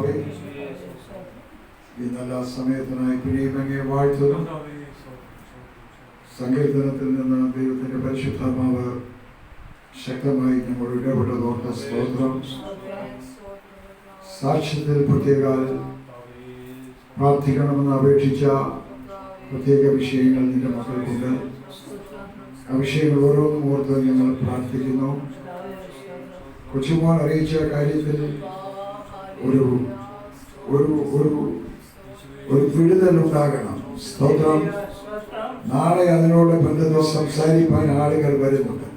കർത്താവേ ഈ സമയത്തിനായി പിന്നെയും വാഴ്ത്തുന്നു. സങ്കീർത്തനത്തിൽ നിന്ന് ദൈവത്തിന്റെ പരിശുദ്ധാത്മാവ് ശക്തമായി നമ്മൾ ഇടപെട്ടതോർത്ത സ്തോത്രം. സാക്ഷ്യത്തിൽ പ്രത്യേക പ്രാർത്ഥിക്കണമെന്ന് അപേക്ഷിച്ച പ്രത്യേക വിഷയങ്ങൾ നിന്റെ മക്കൾക്കുണ്ട്. ആ വിഷയങ്ങൾ ഓരോന്നും ഓർത്ത് ഞങ്ങൾ പ്രാർത്ഥിക്കുന്നു. കൊച്ചുമോൻ അറിയിച്ച കാര്യത്തിൽ ഒരു ഒരു ഒരു ഒരു വിടുതൽ ഉണ്ടാകണം സ്തോത്രം. നാളെ അതിനോട് ബന്ധത്തിൽ സംസാരിക്കാൻ ആളുകൾ വരുന്നുണ്ട്.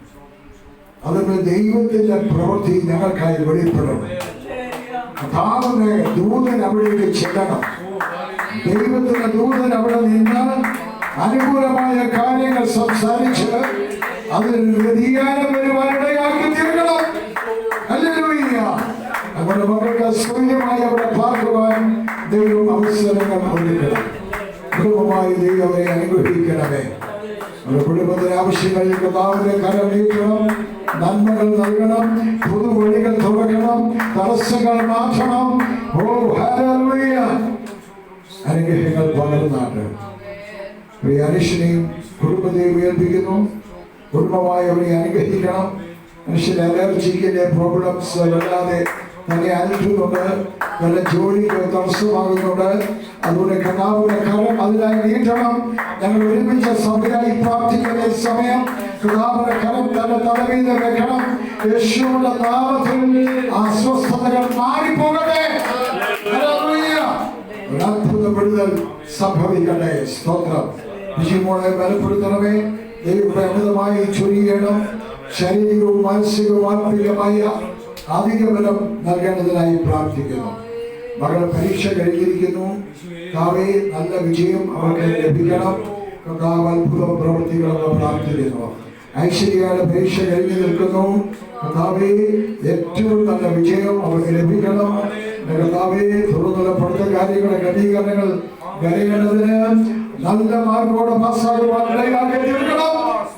അതുകൊണ്ട് ദൈവത്തിന്റെ പ്രവൃത്തി ഞങ്ങൾക്കായി വെളിപ്പെടണം. കഥാവിന്റെ ദൂതൻ അവിടേക്ക് ചെല്ലണം. ദൈവത്തിന്റെ ദൂതൻ അവിടെ നിന്ന് അനുകൂലമായ കാര്യങ്ങൾ സംസാരിച്ച് അതിൽ വ്യതിയാനം വരുവാനിടയാക്കി തീർക്കണം ഹല്ലേലൂയ. നമ്മുടെ മക്കൾക്ക് സൗകര്യമായി അവിടെ പാർക്കുവാൻ ദൈവം അവസരങ്ങൾ ഒരുക്കണം കുടുംബമായി നമ്മുടെ കുടുംബത്തിന് ആവശ്യങ്ങളിൽ കർത്താവിന്റെ കരം നീട്ടണം നന്മകൾ നൽകണം പുതുവഴികൾ തടസ്സങ്ങൾ മാറ്റണം. ഓ ഹല്ലേലൂയ. അനുഗ്രഹങ്ങൾ പകർന്നാട്ട് പ്രിയ അനുഷ്യനെയും കുടുംബത്തെയും ഉയർപ്പിക്കുന്നു. കുടുംബമായി അവരെ അനുഗ്രഹിക്കണം. മനുഷ്യന് അലർജിക്കിന്റെ പ്രോബ്ലംസ് വല്ലാതെ തന്നെ അലട്ടുന്നുണ്ട് നല്ല ജോലിക്ക് തടസ്സമാകുന്നുണ്ട് അതുകൊണ്ട് കർത്താവിന്റെ കരം അതിനായി നീട്ടണം ഞങ്ങൾ ഒരുമിച്ച സഭയായി പ്രാർത്ഥിക്കുന്ന സമയം കർത്താവിന്റെ കരം തന്റെ തലമീത വെക്കണം യേശുവിന്റെ നാമത്തിൽ അസ്വസ്ഥതകൾ മാറിപ്പോകട്ടെ. അത്ഭുത സംഭവിക്കട്ടെ. സ്തോത്രം. വിജയമോളെ ബലപ്പെടുത്തണമേ. ദൈവത്തെ അമിതമായി ചൊരിയണം. ശാരീരികവും മാനസികവും ആത്മീയമായ ബലം നൽകേണ്ടതിനായി പ്രാർത്ഥിക്കുന്നു. മകൾ പരീക്ഷ കഴിഞ്ഞിരിക്കുന്നു. കാവേ നല്ല വിജയം അവർക്ക് ലഭിക്കണം. കർത്താവ് അത്ഭുത പ്രവൃത്തികളൊക്കെ പ്രാർത്ഥിക്കുന്നു. ഐശ്വര്യയുടെ പരീക്ഷ കഴിഞ്ഞു നിൽക്കുന്നു. കർത്താവെ ഏറ്റവും നല്ല വിജയം അവർക്ക് ലഭിക്കണം. കർത്താവെ തുറന്നുള്ള പഠിത്ത കാര്യങ്ങളുടെ ക്രമീകരണങ്ങൾ കരയേണ്ടതിന് നല്ല മാർഗോടെ പാസ്സാകുവാൻ ഇടയാക്കി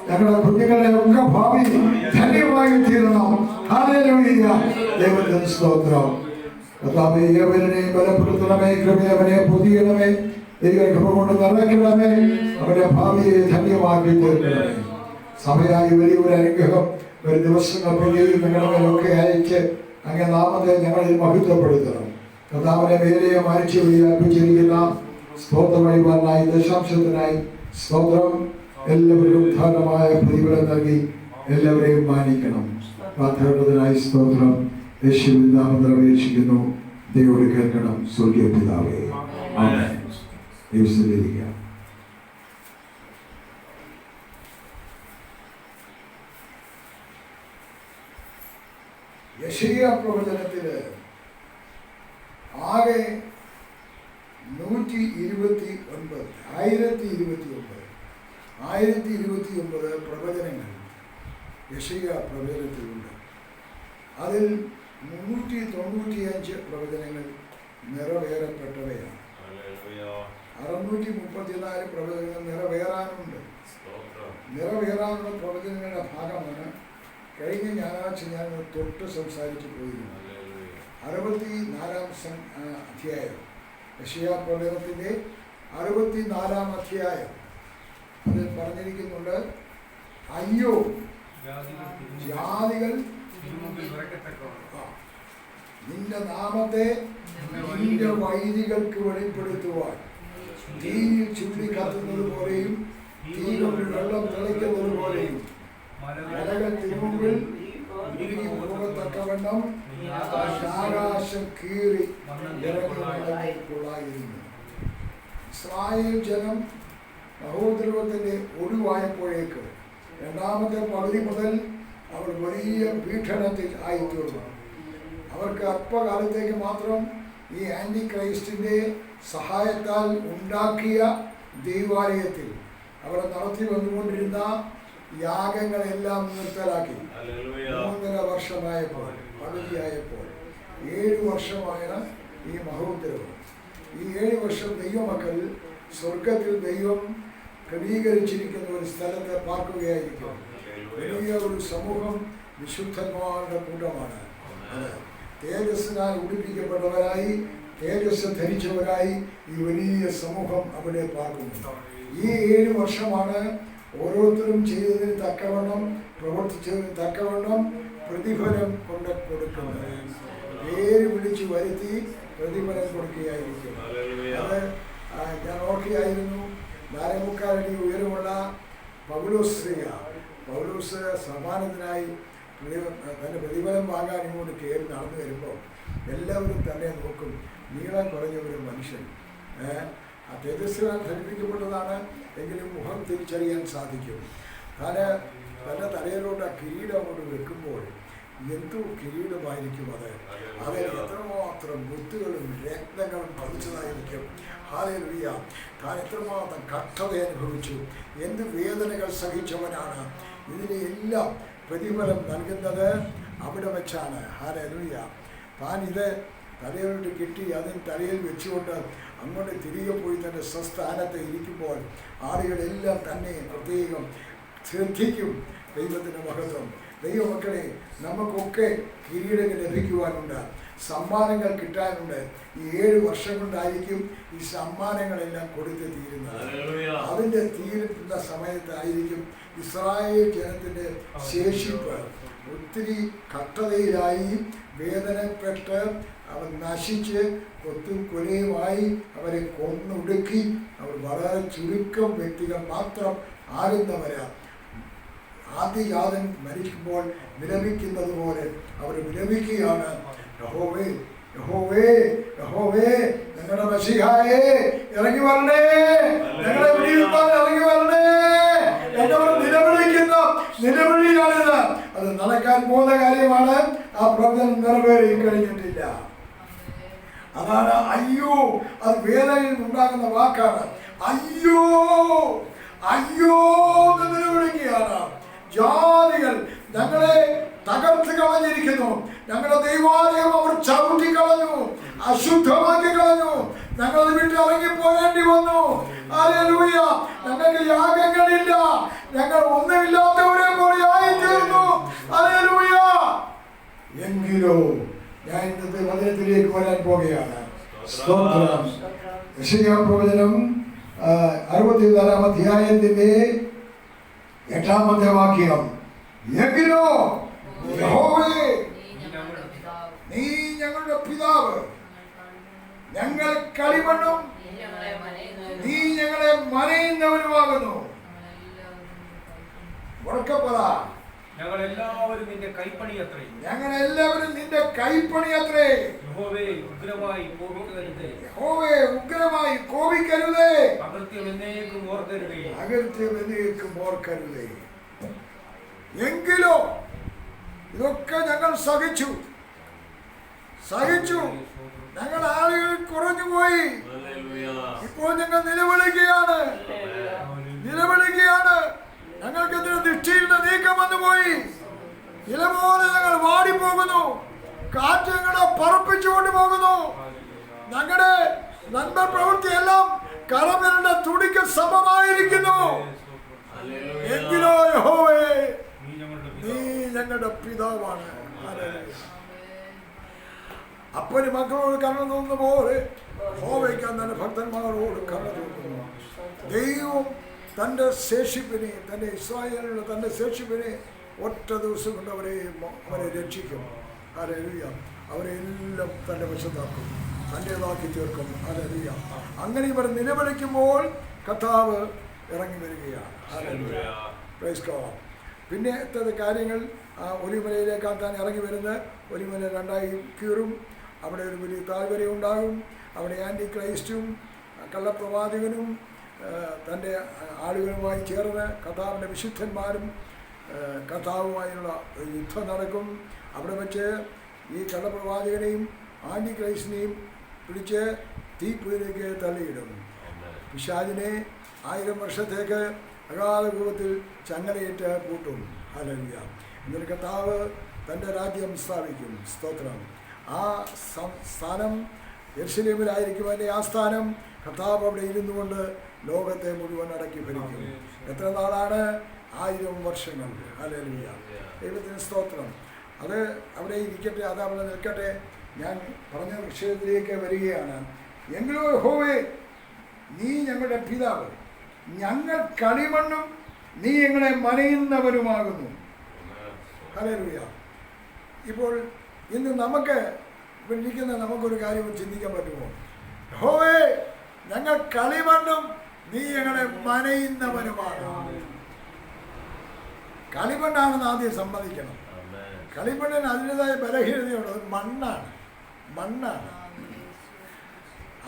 ഞങ്ങളുടെ കുഞ്ഞുങ്ങളുടെ ഒക്കെ ഭാവി ധന്യമായി തീരണം. ദൈവത്തിന് സ്തോത്രം. കർത്താവേ യവനെ ബലപ്പെടുത്തണമേ കൃപയവനെ പുതിയണമേ ദൈവകൃപ കൊണ്ട് നിറയ്ക്കണമേ. അവരുടെ ഭാവിയെ ധന്യമാക്കി തീർക്കണമേ. സഭയായി വലിയൊരു അനുഗ്രഹം ഒരു ദിവസങ്ങൾ പിന്നെയും നിങ്ങളുടെ മേലൊക്കെ അയച്ച് അങ്ങനെ നാമത്തെ ഞങ്ങളിൽ മഹിത്വപ്പെടുത്തണം. കർത്താവിനെ വേലയെ മരിച്ചു വ്യാപിച്ചിരിക്കുന്ന സ്തോത്ര വഴിപാടിനായി ദശാംശത്തിനായി സ്തോത്രം. എല്ലാവരും ധാരണമായ പ്രതിഫലം നൽകി എല്ലാവരെയും മാനിക്കണം. പ്രാർത്ഥനത്തിനായി സ്തോത്രം. യേശുവിൻ നാമത്തിൽ അപേക്ഷിക്കുന്നു ദൈവോട് കേൾക്കണം. സ്വർഗീയ പിതാവേ. ആമേൻ. ദൈവസ്ഥിതിരിക്കുക യശയ പ്രവചനത്തിൽ ആകെ നൂറ്റി ഇരുപത്തി ഒൻപത് ആയിരത്തി ഇരുപത്തി ഒമ്പത് ആയിരത്തി ഇരുപത്തി ഒമ്പത് പ്രവചനങ്ങൾ യഷിക പ്രവചനത്തിലുണ്ട് അതിൽ മുന്നൂറ്റി തൊണ്ണൂറ്റിയഞ്ച് പ്രവചനങ്ങൾ നിറവേറപ്പെട്ടവയാണ്. അറുന്നൂറ്റി മുപ്പത്തിനാല് പ്രവചനങ്ങൾ നിറവേറാനുണ്ട്. നിറവേറാനുള്ള പ്രവചനങ്ങളുടെ ഭാഗമാണ് കഴിഞ്ഞ ഞായറാഴ്ച ഞാൻ തൊട്ട് സംസാരിച്ചു പോയിരുന്നു. അറുപത്തി നാലാം അധ്യായം. യശയാ പ്രവചനത്തിന്റെ അറുപത്തി നാലാം അധ്യായം. അതിൽ പറഞ്ഞിരിക്കുന്നുണ്ട്. അയ്യോ ജാതികൾ നിന്റെ നാമത്തെ നിന്റെ വൈദികൾക്ക് വെളിപ്പെടുത്തുവാൻ. തീയിൽ ചുള്ളി കത്തുന്നത് പോലെയും തീ കൊണ്ട് വെള്ളം തിളയ്ക്കുന്നത് പോലെയും. മലകൾ തിരുമുമ്പിൽ കീറി ഇസ്രായേൽ ജനം മഹോദ്രവത്തിന്റെ ഒഴിവായപ്പോഴേക്ക് രണ്ടാമത്തെ പകുതി മുതൽ അവർ വലിയ ഭീഷണത്തിൽ ആയിത്തീർന്നു. അവർക്ക് അല്പകാലത്തേക്ക് മാത്രം ഈ ആന്റി ക്രൈസ്റ്റിന്റെ സഹായത്താൽ ഉണ്ടാക്കിയ ദൈവാലയത്തിൽ അവർ നടത്തി വന്നുകൊണ്ടിരുന്ന യാഗങ്ങളെല്ലാം നിർത്തലാക്കി. മൂന്നര വർഷമായപ്പോൾ പകുതിയായപ്പോൾ ഏഴ് വർഷമായ ഈ മഹോദ്രവം ഈ ഏഴ് വർഷം ദൈവമക്കൾ സ്വർഗത്തിൽ ദൈവം ക്രമീകരിച്ചിരിക്കുന്ന ഒരു സ്ഥലത്ത് പാർക്കുകയായിരിക്കും. വലിയ ഒരു സമൂഹം വിശുദ്ധന്മാരുടെ കൂട്ടമാണ്. അത്. തേജസ്സിനാൽ ഉടുപ്പിക്കപ്പെട്ടവരായി തേജസ് ധരിച്ചവരായി ഈ വലിയ സമൂഹം അവിടെ പാർക്കുന്നു. ഈ ഏഴ് വർഷമാണ് ഓരോരുത്തരും ചെയ്തതിന് തക്കവണ്ണം പ്രവർത്തിച്ചതിന് തക്കവണ്ണം പ്രതിഫലം കൊണ്ട് കൊടുക്കുന്നത്. പേര് വിളിച്ച് വരുത്തി പ്രതിഫലം കൊടുക്കുകയായിരിക്കും. അത് ഞാൻ ഓർക്കുകയായിരുന്നു നാലമുക്കാലടി ഉയരമുള്ള പൗലോസ് ശ്രീയ. പൗലോസ് സമ്മാനത്തിനായി തന്റെ പ്രതിഫലം വാങ്ങാൻ ഇങ്ങോട്ട് കയറി നടന്നു വരുമ്പോൾ എല്ലാവരും തന്നെ നോക്കും നീളം കുറഞ്ഞ ഒരു മനുഷ്യൻ. തേജസ്വിനാൽ ധരിപ്പിക്കപ്പെട്ടതാണ് എങ്കിലും മുഖം തിരിച്ചറിയാൻ സാധിക്കും. താൻ തന്റെ തലയിലോട്ട് ആ കിരീടം അങ്ങോട്ട് വെക്കുമ്പോൾ എന്തോ കിരീടമായിരിക്കും അത്? അതിൽ എത്രമാത്രം മുത്തുകളും രത്നങ്ങളും പതിച്ചതായിരിക്കും. ഹാലലുയ്യ താൻ എത്രമാത്രം കഷ്ടത അനുഭവിച്ചു. എന്ത് വേദനകൾ സഹിച്ചവനാണ്. ഇതിനെല്ലാം പ്രതിഫലം നൽകുന്നത് അവിടെ വെച്ചാണ്. ഹാലലുയ്യ താൻ ഇത് തലയിലോട്ട് കിട്ടി അതിന് തലയിൽ വെച്ചുകൊണ്ട് അങ്ങോട്ട് തിരികെ പോയി തന്റെ സ്വസ്ഥാനത്ത് ഇരിക്കുമ്പോൾ ആളുകളെല്ലാം തന്നെ പ്രത്യേകം ശ്രദ്ധിക്കും ദൈവത്തിന്റെ മഹത്വം. ദൈവമക്കളെ നമുക്കൊക്കെ കിരീടങ്ങൾ ലഭിക്കുവാനുണ്ട്. സമ്മാനങ്ങൾ കിട്ടാനുണ്ട്. ഈ ഏഴ് വർഷം കൊണ്ടായിരിക്കും ഈ സമ്മാനങ്ങളെല്ലാം കൊടുത്ത് തീരുന്നത്. അതിന്റെ തീരുന്ന സമയത്തായിരിക്കും ഇസ്രായേൽ ജനത്തിന്റെ ശേഷിപ്പ്. ഒത്തിരി കട്ടതയിലായി വേദനപ്പെട്ട് അവർ നശിച്ച് കൊത്തും കൊലയുമായി അവരെ കൊന്നൊടുക്കി. അവർ വളരെ ചുരുക്കം വ്യക്തികൾ മാത്രം ആകുന്നവരാ ആദ്യജാതൻ മരിക്കുമ്പോൾ വിലപിക്കുന്നത് പോലെ അവർ വിലപിക്കുകയാണ് യഹോവേ യഹോവേ യഹോവേ ഞങ്ങളുടെ മഷിഹായേ ഇറങ്ങി വരണേ. ഞങ്ങളെ വിടിവിപ്പാൻ ഇറങ്ങി വരണേ. എന്നവർ നിലവിളിക്കുന്ന. നിലവിളിയാണിത്. അത് നടക്കാൻ പോകുന്ന കാര്യമാണ്. ആ പ്രവചനം നിറവേറി കഴിഞ്ഞിട്ടില്ല അതാണ് അയ്യോ അത് വേദനയിൽ ഉണ്ടാകുന്ന വാക്കാണ്. അയ്യോ അയ്യോ എന്ന് നിലവിളിക്കുകയാണ്. ജാതികൾ ഞങ്ങളെ തകർത്ത് കളഞ്ഞിരിക്കുന്നു. ഞങ്ങളുടെ ദൈവാലയം അവർ ചവിട്ടി കളഞ്ഞു. അശുദ്ധമാക്കി കളഞ്ഞു. ഞങ്ങൾ വിട്ട് ഇറങ്ങി പോകേണ്ടി വന്നു. ഹല്ലേലൂയ. ഞങ്ങൾക്ക് യാഗങ്ങളില്ല. ഞങ്ങൾ ഒന്നുമില്ലാത്തവരെ പോലെ ആയിത്തീർന്നു. ഹല്ലേലൂയ. എങ്കിലോ ഞാൻ ഇന്നത്തെ വചനത്തിലേക്ക് വരാൻ പോകുകയാണ് സ്തോത്രം. യശയ്യാ പ്രവചനം അറുപത്തിനാലാം അധ്യായത്തിന്റെ എട്ടാമത്തെ വാക്യം. എങ്കിലോ യഹോവേ നീ ഞങ്ങളുടെ പിതാവ്. ഞങ്ങൾ കളിമണ്ണും നീ ഞങ്ങളെ മനയുന്നവരുമാകുന്നു ഉറക്കപ്പറ ഞങ്ങൾ എല്ലാവരും നിന്റെ കൈപ്പണി അത്രേ ഞങ്ങൾ എല്ലാവരും നിന്റെ കൈപ്പണി അത്രേ യഹോവേ ഉഗ്രമായി കോപിക്കരുതേ. യഹോവേ ഉഗ്രമായി കോപിക്കരുതേ. അകൃത്യം എന്നേക്കും ഓർക്കരുതേ. അകൃത്യം എന്നേക്കും ഓർക്കരുതേ. എങ്കിലോ ഇതൊക്കെ ഞങ്ങൾ സഹിച്ചു. സഹിച്ചു. ഞങ്ങൾ ആളുകൾ കുറഞ്ഞു പോയി ഇപ്പോൾ ഞങ്ങൾ നിലവിളിക്കുകയാണ്. നിലവിളിക്കുകയാണ്. ഞങ്ങൾക്ക് ദൃഷ്ടിയിൽ നിന്ന് നീക്കം വന്നുപോയി. ഇല പോലെ ഞങ്ങൾ വാടിപ്പോകുന്നു. കാറ്റ് ഞങ്ങളെ പറപ്പിച്ചുകൊണ്ട് പോകുന്നു. ഞങ്ങളുടെ നന്മ പ്രവൃത്തിയെല്ലാം കടവിരണ്ട തുടിക്ക് സമമായിരിക്കുന്നു. എങ്കിലോ യഹോവേ നീ ഞങ്ങളുടെ പിതാവാണ്. അപ്പന് മക്കളോട് കരുണ തോന്നുന്ന പോലെ ഹോവയ്ക്കാൻ തന്നെ ഭക്തന്മാരോട് കരുണ തോന്നുന്നു. ദൈവം തന്റെ ശേഷിപ്പിനെ തന്റെ ഇസ്രായേലിനുള്ള തന്റെ ശേഷിപ്പിനെ ഒറ്റ ദിവസം കൊണ്ട് അവരെ അവരെ രക്ഷിക്കും. ഹല്ലേലൂയ. അവരെ എല്ലാം തന്റെ വശത്താക്കും. തന്റേതാക്കി തീർക്കും. ഹല്ലേലൂയ. അങ്ങനെ ഇവർ നിലവിളിക്കുമ്പോൾ കഥാവ് ഇറങ്ങി വരികയാണ്. ഹല്ലേലൂയ. പ്രൈസ് പിന്നത്തെ കാര്യങ്ങൾ. ആ ഒലിമലയിലേക്കാണ് താൻ ഇറങ്ങി വരുന്നത്. ഒലിമല രണ്ടായി കീറും. അവിടെ ഒരു വലിയ താഴ്വര ഉണ്ടാകും അവിടെ ആന്റി ക്രൈസ്റ്റും കള്ളപ്രവാചകനും തന്റെ ആളുകളുമായി ചേർന്ന് കഥാവിന്റെ വിശുദ്ധന്മാരും കഥാവുമായുള്ള യുദ്ധം നടക്കും. അവിടെ വെച്ച് ഈ കള്ളപ്രവാചകനെയും ആന്റി ക്രൈസ്റ്റിനെയും പിടിച്ച് തീപ്പുയിലേക്ക് തള്ളിയിടും. പിശാചിനെ ആയിരം വർഷത്തേക്ക് അഗാധ രൂപത്തിൽ ചങ്ങലയിട്ട് കൂട്ടും ഹലലിയ എന്നൊരു കർത്താവ് തന്റെ രാജ്യം സ്ഥാപിക്കും. സ്തോത്രം. ആ സ്ഥാനം യെർശലേമിലായിരിക്കും അതിന്റെ ആ സ്ഥാനം കർത്താവ് അവിടെ ഇരുന്നു കൊണ്ട് ലോകത്തെ മുഴുവൻ അടക്കി ഭരിക്കും എത്ര നാളാണ്? ആയിരം വർഷങ്ങൾ. അലലിയ ദൈവത്തിന് സ്തോത്രം. അത് അവിടെ ഇരിക്കട്ടെ അത് അവിടെ നിൽക്കട്ടെ. ഞാൻ പറഞ്ഞ വിഷയത്തിലേക്ക് വരികയാണ്. എങ്കിലോ ഹോവേ നീ ഞങ്ങളുടെ പിതാവ്. ഞങ്ങൾ കളിമണ്ണും നീ ഞങ്ങളെ മനയുന്നവരുമാകുന്നു ഹല്ലേലൂയ. ഇപ്പോൾ ഇന്ന് നമുക്ക് ഇപ്പം ഇരിക്കുന്ന നമുക്കൊരു കാര്യം ചിന്തിക്കാൻ പറ്റുമോ? ഹോവേ ഞങ്ങൾ കളിമണ്ണും നീ ഞങ്ങളെ മനയുന്നവനുമാണ് കളിമണ്ണാണെന്ന് ആദ്യം സമ്മതിക്കണം. കളിമണ്ണിന് അതിന്റെതായ ബലഹീനതയുണ്ട്. അത് മണ്ണാണ്. മണ്ണാണ്.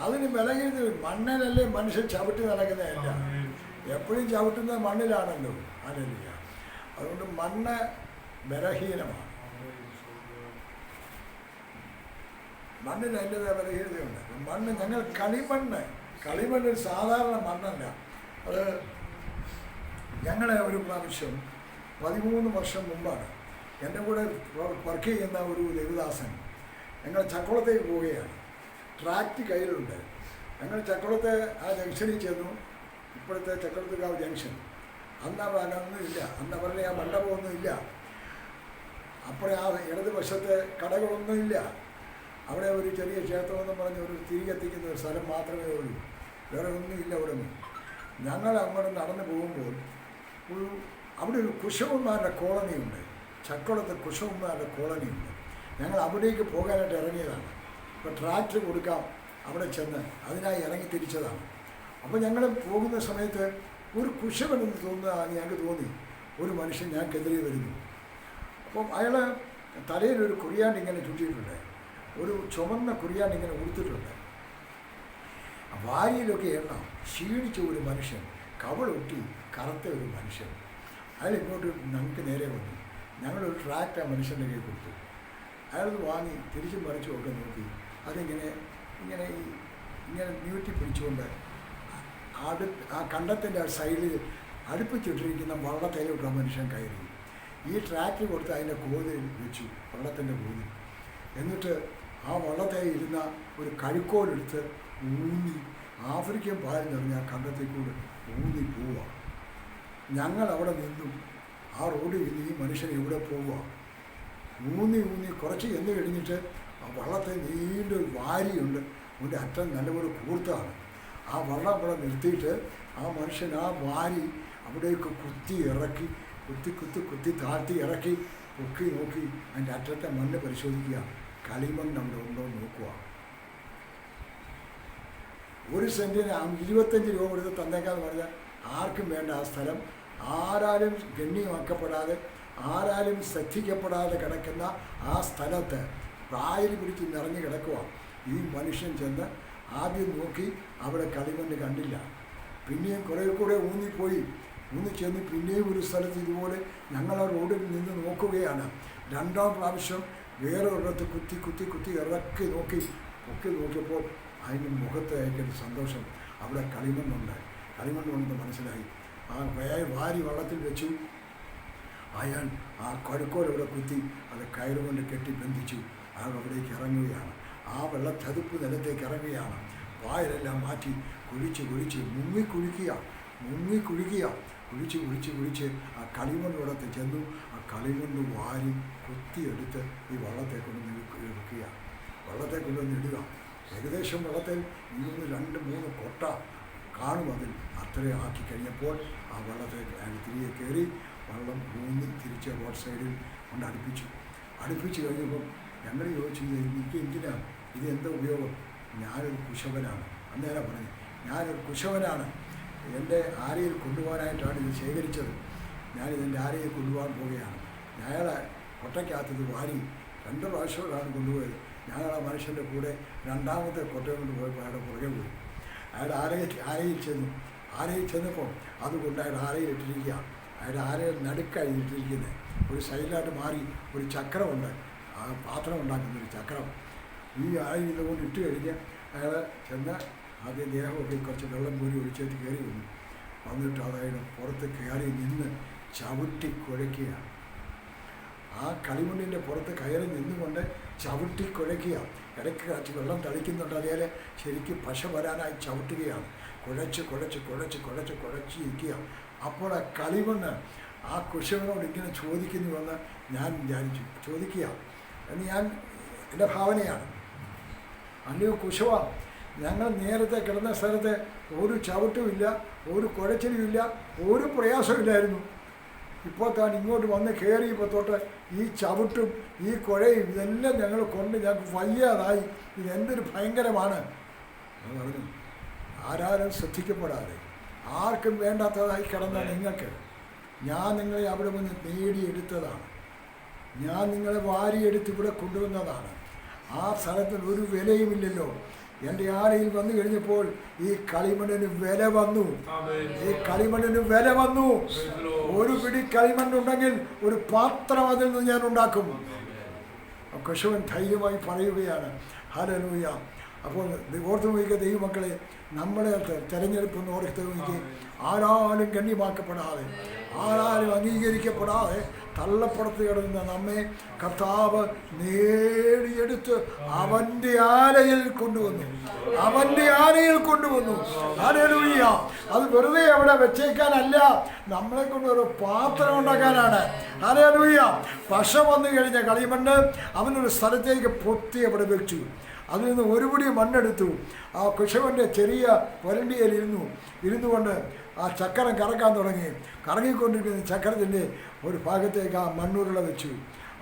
അതിന് ബലഹീനത മണ്ണിലല്ലേ മനുഷ്യൻ ചവിട്ടി നടക്കുന്നതല്ല എപ്പോഴും ചവിട്ടുന്നത് മണ്ണിലാണല്ലോ. അനലിയ അതുകൊണ്ട് മണ്ണ് ബലഹീനമാണ്. മണ്ണിന് അതിന്റെതായ ബലഹീനതയുണ്ട്. മണ്ണ് ഞങ്ങൾ കളിമണ്ണ്. കളിമണ്ണ് ഒരു സാധാരണ മണ്ണല്ല. അത് ഞങ്ങളെ ഒരു പ്രാവശ്യം പതിമൂന്ന് വർഷം മുമ്പാണ് എന്റെ കൂടെ വർക്ക് ചെയ്യുന്ന ഒരു ദേവദാസൻ ഞങ്ങൾ ചക്കുളത്തേക്ക് പോവുകയാണ്. ട്രാക്റ്റ് കയ്യിലുണ്ട്. ഞങ്ങൾ ചക്കുളത്തെ ആ ജംഗ്ഷനിൽ ചെന്നു. ഇപ്പോഴത്തെ ചക്കുളത്തുകാവ് ജംഗ്ഷൻ. അന്ന് അവ അതൊന്നും ഇല്ല. അന്ന് അവരുടെ ആ മണ്ഡപമൊന്നും ഇല്ല. അപ്പോഴേ ആ ഇടതുവശത്തെ കടകളൊന്നുമില്ല അവിടെ ഒരു ചെറിയ ക്ഷേത്രമെന്ന് പറഞ്ഞ് ഒരു തിരികെത്തിക്കുന്ന ഒരു സ്ഥലം മാത്രമേ ഉള്ളൂ. വേറെ ഒന്നുമില്ല അവിടെ നിന്ന് ഞങ്ങൾ അങ്ങോട്ട് നടന്നു പോകുമ്പോൾ ഒരു അവിടെ ഒരു കുശവന്മാരുടെ കോളനിയുണ്ട്. ചക്കുളത്ത് കുശവന്മാരുടെ കോളനിയുണ്ട്. ഞങ്ങൾ അവിടേക്ക് പോകാനായിട്ട് ഇറങ്ങിയതാണ്. ഇപ്പോൾ ട്രാക്ടർ കൊടുക്കാം അവിടെ ചെന്ന് അതിനായി ഇറങ്ങി തിരിച്ചതാണ്. അപ്പോൾ ഞങ്ങൾ പോകുന്ന സമയത്ത് ഒരു കുശവനെന്ന് തോന്നുന്നതാണ് ഞങ്ങൾക്ക് തോന്നി. ഒരു മനുഷ്യൻ ഞങ്ങൾക്കെതിരെ വരുന്നു. അപ്പം അയാൾ തലയിൽ ഒരു കുറിയാണ്ട് ഇങ്ങനെ ചുറ്റിയിട്ടുണ്ട്. ഒരു ചുമന്ന കുറിയാൻ ഇങ്ങനെ ഉടുത്തിട്ടുണ്ട് വാരിയിലൊക്കെ എണ്ണ ക്ഷീണിച്ച ഒരു മനുഷ്യൻ കവളൊട്ടി കറുത്ത ഒരു മനുഷ്യൻ. അയാൾ ഇങ്ങോട്ട് ഞങ്ങൾക്ക് നേരെ വന്നു. ഞങ്ങളൊരു ട്രാക്ട് ആ മനുഷ്യന്റെ കയ്യിൽ കൊടുത്തു. അയാൾ വാങ്ങി തിരിച്ചും മറിച്ചും ഒക്കെ നോക്കി. അതിങ്ങനെ ഇങ്ങനെ ഈ ഇങ്ങനെ നീട്ടി പിടിച്ചുകൊണ്ട് അടു ആ കണ്ടത്തിന്റെ ആ സൈഡിൽ അടുപ്പിച്ചിട്ടിരിക്കുന്ന വള്ളത്തേലോട്ട് ആ മനുഷ്യൻ കയറി. ഈ ട്രാക്ടർ കൊടുത്ത് അതിന്റെ കോതിൽ വെച്ചു വള്ളത്തിന്റെ കോതിൽ. എന്നിട്ട് ആ വള്ളത്തെ ഇരുന്ന ഒരു കഴുക്കോലെടുത്ത് ഊന്നി. ആഫ്രിക്കൻ പാലിൽ നിറഞ്ഞ ആ കണ്ടത്തേക്കൂടെ കൂടെ ഊന്നി പോവുക ഞങ്ങൾ അവിടെ നിന്നു ആ റോഡിൽ നിന്ന് ഈ മനുഷ്യൻ എവിടെ പോവുക ഊന്നി ഊന്നി കുറച്ച് എന്ന് കഴിഞ്ഞിട്ട് ആ വള്ളത്തെ നീണ്ടൊരു വാരിയുണ്ട്. അതിന്റെ അറ്റം നല്ലപോലെ കൂർത്താണ് ആ വള്ളം അവിടെ നിർത്തിയിട്ട് ആ മനുഷ്യൻ ആ വാരി അവിടേക്ക് കുത്തി ഇറക്കി കുത്തി കുത്തി കുത്തി താഴ്ത്തി ഇറക്കി പൊക്കി നോക്കി അതിന്റെ അറ്റത്തെ മണ്ണ് പരിശോധിക്കുക കളിമണ്ണ് അവിടെ ഉണ്ടോ നോക്കുക ഒരു സെന്റിന് ഇരുപത്തഞ്ച് രൂപ കൊടുത്ത് തന്നേക്കാന്ന് പറഞ്ഞാൽ ആർക്കും വേണ്ട ആ സ്ഥലം. ആരാലും ഗണ്യമാക്കപ്പെടാതെ ആരാലും ശ്രദ്ധിക്കപ്പെടാതെ കിടക്കുന്ന ആ സ്ഥലത്ത് പ്രായൽ പിടിച്ച് നിറഞ്ഞു കിടക്കുക ഈ മനുഷ്യൻ ചെന്ന് ആദ്യം നോക്കി അവിടെ കളിമണ്ണ് കണ്ടില്ല. പിന്നെയും കുറേ കൂടെ ഊന്നിപ്പോയി. ഊന്നി ചെന്ന് പിന്നെയും ഒരു സ്ഥലത്ത് ഇതുപോലെ ഞങ്ങൾ ആ റോഡിൽ നിന്ന് നോക്കുകയാണ്. രണ്ടാം പ്രാവശ്യം വേറെ ഒരിടത്ത് കുത്തി കുത്തി കുത്തി ഇറക്കി നോക്കി പൊക്കി നോക്കിയപ്പോൾ അതിന്റെ മുഖത്ത് അതിന്റെ സന്തോഷം അവിടെ കളിമണ്ണുണ്ട്. കളിമണ്ണുണ്ടെന്ന് മനസ്സിലായി. ആ വയ വാരി വള്ളത്തിൽ വെച്ചു. അയാൾ ആ കഴുക്കോൽ അവിടെ കുത്തി അത് കയറുകൊണ്ട് കെട്ടി ബന്ധിച്ചു. അയാൾ അവിടേക്ക് ഇറങ്ങുകയാണ്. ആ വെള്ള ചതുപ്പ് നിലത്തേക്ക് ഇറങ്ങുകയാണ്. വായിലെല്ലാം മാറ്റി കുഴിച്ച് കുഴിച്ച് മുങ്ങി കുഴിക്കുക മുങ്ങി കുഴിക്കുക. കുഴിച്ച് കുഴിച്ച് കുഴിച്ച് ആ കളിമണ്ണിടത്ത് ചെന്നു. കളിമണ്ണ് വാരി കുത്തിയെടുത്ത് ഈ വള്ളത്തെ കൊണ്ട് എടുക്കുക വള്ളത്തെ കൊണ്ടുവന്ന് ഇടുക. ഏകദേശം വള്ളത്തെ മൂന്ന് രണ്ട് മൂന്ന് കൊട്ട കാണും അതിൽ. അത്രയും ആക്കി കഴിഞ്ഞപ്പോൾ ആ വള്ളത്തെ തിരികെ കയറി വള്ളം മൂന്ന് തിരിച്ച് റോഡ് സൈഡിൽ കൊണ്ട് അടുപ്പിച്ചു. അടുപ്പിച്ച് കഴിഞ്ഞപ്പം ഞങ്ങൾ ചോദിച്ചു എനിക്ക് എന്തിനാണ് ഇത് എന്താ ഉപയോഗം? ഞാനൊരു കുശവനാണ്. അന്നേരം പറഞ്ഞു ഞാനൊരു കുശവനാണ്. എന്റെ ആരയിൽ കൊണ്ടുപോകാനായിട്ടാണ് ഇത് ശേഖരിച്ചത്. ഞാനിതെന്റെ ആരയെ കൊണ്ടുപോകാൻ പോവുകയാണ്. അയാളെ കൊട്ടയ്ക്കകത്ത് വാരി രണ്ട് പ്രാവശ്യങ്ങളാണ് കൊണ്ടുപോയത്. ഞങ്ങൾ ആ മനുഷ്യന്റെ കൂടെ രണ്ടാമത്തെ കൊട്ടയം കൊണ്ട് പോയപ്പോൾ അയാളുടെ പുറകെ പോയി. അയാൾ ആരയിൽ ആരയിൽ ചെന്നു? ആരയിൽ ചെന്നപ്പോൾ അതുകൊണ്ട് അയാൾ ആരയിൽ ഇട്ടിരിക്കുക. അയാൾ ആരയിൽ നടുക്കായി ഇട്ടിരിക്കുന്നത്? ഒരു സൈഡിലായിട്ട് മാറി ഒരു ചക്രമുണ്ട്. ആ പാത്രം ഉണ്ടാക്കുന്ന ഒരു ചക്രം. ഈ ആയിൽ ഇതുകൊണ്ട് ഇട്ട് കഴിഞ്ഞ് അയാൾ ചെന്ന് ആദ്യം ദേഹമൊക്കെ കുറച്ച് വെള്ളം കോരി ഒഴിച്ചിട്ട് കയറി വന്നു. വന്നിട്ട് അതായത് പുറത്ത് കയറി നിന്ന് ചവിട്ടി കുഴയ്ക്കുകയാണ്. ആ കളിമണ്ണിന്റെ പുറത്ത് കയറി നിന്നുകൊണ്ട് ചവിട്ടി കുഴയ്ക്കുക. ഇടയ്ക്ക് കാച്ച് വെള്ളം തളിക്കുന്നുണ്ട് അതേപോലെ ശരിക്കും പശ വരാനായി ചവിട്ടുകയാണ്. കുഴച്ച് കുഴച്ച് കുഴച്ച് കുഴച്ച് കുഴച്ച് ഇരിക്കുക. അപ്പോൾ ആ കളിമണ്ണ് ആ കുശവനോട് ഇങ്ങനെ ചോദിക്കുന്നുവെന്ന് ഞാൻ വിചാരിച്ചു. ചോദിക്കുക. എന്ന് ഞാൻ എന്റെ ഭാവനയാണ്. അല്ലയോ കുശവ ഞങ്ങൾ നേരത്തെ കിടന്ന സ്ഥലത്ത് ഒരു ചവിട്ടുമില്ല ഒരു കുഴച്ചിലുമില്ല ഒരു പ്രയാസമില്ലായിരുന്നു. ഇപ്പോൾ താൻ ഇങ്ങോട്ട് വന്ന് കയറിയപ്പോൾ തൊട്ട് ഈ ചവിട്ടും ഈ കുഴയും ഇതെല്ലാം ഞങ്ങൾ കൊണ്ട് ഞങ്ങൾക്ക് വയ്യാതായി. ഇതെന്തൊരു ഭയങ്കരമാണ്. പറഞ്ഞു ആരാരും ശ്രദ്ധിക്കപ്പെടാതെ. ആർക്കും വേണ്ടാത്തതായി കിടന്ന നിങ്ങൾക്ക്. ഞാൻ നിങ്ങളെ അവിടെ വന്ന് നേടിയെടുത്തതാണ്. ഞാൻ നിങ്ങളെ വാരിയെടുത്ത് ഇവിടെ കൊണ്ടുവന്നതാണ്. ആ സ്ഥലത്തിൽ ഒരു വിലയുമില്ലല്ലോ. എന്റെ ആലയിൽ വന്നു കഴിഞ്ഞപ്പോൾ ഈ കളിമണ്ണിന് വില വന്നു. ഈ കളിമണ്ണിന് വില വന്നു. ഒരു പിടി കളിമണ്ണുണ്ടെങ്കിൽ ഒരു പാത്രം അതിൽ നിന്ന് ഞാൻ ഉണ്ടാക്കും. കശുവൻ ധൈര്യമായി പറയുകയാണ്. ഹലലൂയ അപ്പോൾ ഓർത്തു നോക്കിയ ദൈവമക്കളെ നമ്മളെ തെരഞ്ഞെടുപ്പ് ഓർത്തു ഓർത്ത് നോക്കി ആരാലും ഗണ്യമാക്കപ്പെടാതെ. ആരാലും അംഗീകരിക്കപ്പെടാതെ തള്ളപ്പുറത്ത് കിടന്ന നമ്മെ കർത്താവ് നേടിയെടുത്ത് അവന്റെ ആലയിൽ കൊണ്ടുവന്നു. അവന്റെ ആലയിൽ കൊണ്ടുവന്നു. ഹല്ലേലൂയ അത് വെറുതെ അവിടെ വെച്ചേക്കാനല്ല. നമ്മളെ കൊണ്ട് ഒരു പാത്രം ഉണ്ടാക്കാനാണ്. ഹല്ലേലൂയ പശ വന്നു കഴിഞ്ഞ കളിമണ്ണ് അവനൊരു സ്ഥലത്തേക്ക് പൊത്തി അവിടെ വെച്ചു. അതിൽ നിന്ന് ഒരു പിടി മണ്ണെടുത്തു. ആ കുശവന്റെ ചെറിയ വരണ്ടിയിൽ ഇരുന്നു. ഇരുന്നു കൊണ്ട് ആ ചക്രം കറക്കാൻ തുടങ്ങി. കറങ്ങിക്കൊണ്ടിരിക്കുന്ന ചക്രത്തിന്റെ ഒരു ഭാഗത്തേക്ക് ആ മണ്ണുരുള വെച്ചു.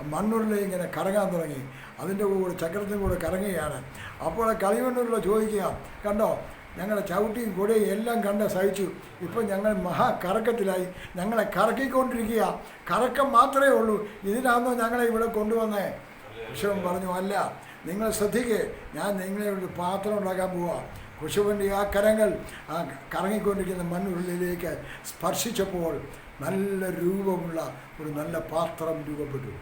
ആ മണ്ണുരുള ഇങ്ങനെ കറങ്ങാൻ തുടങ്ങി. അതിന്റെ കൂടെ ചക്രത്തിന്റെ കൂടെ കറങ്ങുകയാണ്. അപ്പോൾ കളിമണ്ണുരുള ചോദിക്കുക കണ്ടോ ഞങ്ങളെ ചവിട്ടിയും കൊടിയും എല്ലാം കണ്ട് സഹിച്ചു. ഇപ്പം ഞങ്ങൾ മഹാ കറക്കത്തിലായി ഞങ്ങളെ കറക്കിക്കൊണ്ടിരിക്കുക. കറക്കം മാത്രമേ ഉള്ളൂ. ഇതിനാണോ ഞങ്ങളെ ഇവിടെ കൊണ്ടുവന്നേ? കുശവൻ പറഞ്ഞു അല്ല നിങ്ങൾ ശ്രദ്ധിക്കേ. ഞാൻ നിങ്ങളെ ഒരു പാത്രം ഉണ്ടാക്കാൻ പോവാ. കുശവന്റെ ആ കരങ്ങൾ ആ കറങ്ങിക്കൊണ്ടിരിക്കുന്ന മണ്ണുള്ളിലേക്ക് സ്പർശിച്ചപ്പോൾ നല്ല രൂപമുള്ള ഒരു നല്ല പാത്രം രൂപപ്പെട്ടു.